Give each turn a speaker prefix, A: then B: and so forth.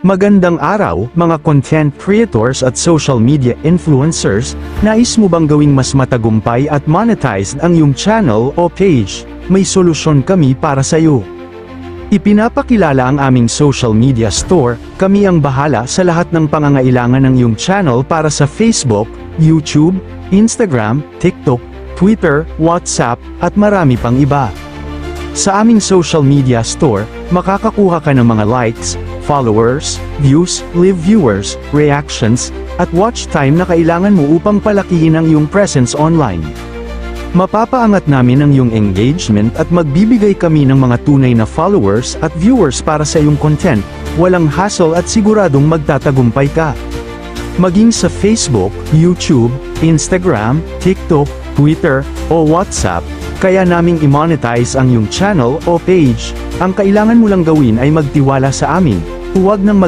A: Magandang araw, mga content creators at social media influencers, nais mo bang gawing mas matagumpay at monetized ang iyong channel o page? May solusyon kami para sa iyo. Ipinapakilala ang aming social media store, kami ang bahala sa lahat ng pangangailangan ng iyong channel para sa Facebook, YouTube, Instagram, TikTok, Twitter, WhatsApp, at marami pang iba. Sa aming social media store, makakakuha ka ng mga likes, followers, views, live viewers, reactions, at watch time na kailangan mo upang palakihin ang iyong presence online. Mapapaangat namin ang iyong engagement at magbibigay kami ng mga tunay na followers at viewers para sa iyong content, walang hassle at siguradong magtatagumpay ka. Maging sa Facebook, YouTube, Instagram, TikTok, Twitter, o WhatsApp, kaya naming i-monetize ang iyong channel o page. Ang kailangan mo lang gawin ay magtiwala sa amin. Huwag nang